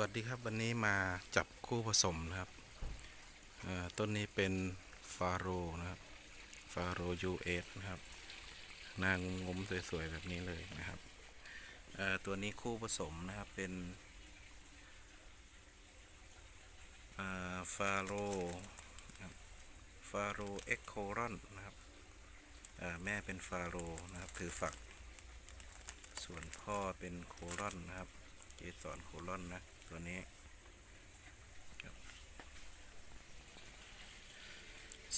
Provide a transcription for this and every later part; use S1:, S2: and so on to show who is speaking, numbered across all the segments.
S1: วัสดีครับวันนี้มาจับคู่ผสมนะครับต้นนี้เป็นฟาโรนะครับฟาโรยูเอสนะครับหน้างงมสวยๆแบบนี้เลยนะครับตัวนี้คู่ผสมนะครับเป็นฟาโรฟาโรเอ็กโครอนนะครับแม่เป็นฟาโรนะครับถือฝัก ส่วนพ่อเป็นโครอนนะครับเกสรโครอนนะ ตัวนี้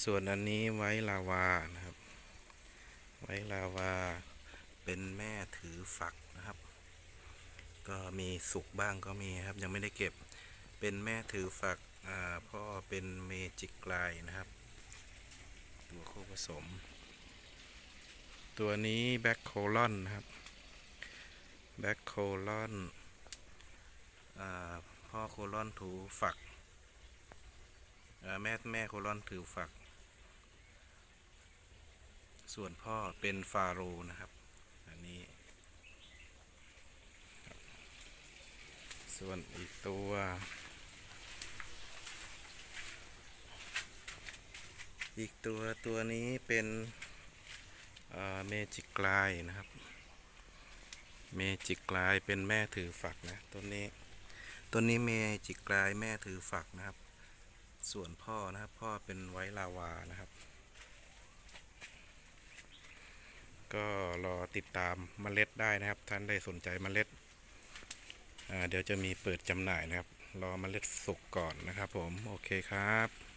S1: ส่วนอันนี้ไว้ลาวานะครับ ไว้ลาวาเป็นแม่ถือฝักนะครับ ก็มีสุกบ้างก็มีครับ ยังไม่ได้เก็บเป็นแม่ถือฝักพ่อเป็นเมจิกไลน์นะครับ ตัวคู่ผสม ตัวนี้แบ็คโคลอนนะครับแบ็คโคลอน พ่อโคลอนถูฝักแม่แม่โคลอนถือฝัก ส่วนพ่อเป็นฟาโรห์นะครับ อันนี้ ส่วนอีกตัวอีกตัวตัวนี้เป็นเมจิกลายนะครับ เมจิกลายเป็นแม่ถือฝักนะต้นนี้ ต้นนี้เมจิกลายแม่ถือฝักนะครับ ส่วนพ่อนะครับ พ่อเป็นไวลาวานะครับ ก็รอติดตามเมล็ดได้นะครับ ท่านได้สนใจเมล็ดเดี๋ยวจะมีเปิดจำหน่ายนะครับ รอมเมล็ดสุกก่อนนะครับผม โอเคครับ